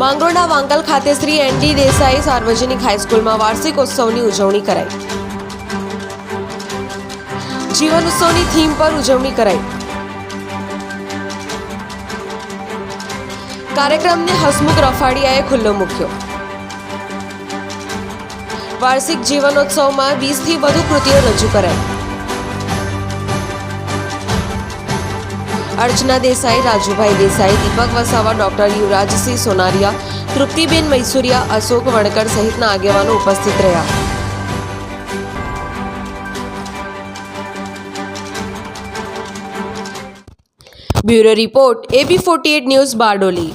માંગરોળના વાંકલ ખાતે Shri N D Desai સાર્વજનિક હાઈસ્કૂલમાં વાર્ષિકોત્સવની ઉજવણી કરાઈ. જીવન ઉત્સવની થીમ પર ઉજવણી કરાઈ. કાર્યક્રમને હસમુખ રફાડિયાએ ખુલ્લો મૂક્યો. વાર્ષિક જીવનોત્સવમાં વીસથી વધુ કૃતિઓ રજૂ કરાઈ. અર્ચના દેસાઈ, રાજુભાઈ દેસાઈ, દીપક વસાવા, ડોક્ટર યુવરાજસિંહ સોનારિયા, તૃપ્તિબેન મૈસુરિયા, અશોક વણકર સહિતના આગેવાનો ઉપસ્થિત રહ્યા. Bureau report, AB forty news Bardoli.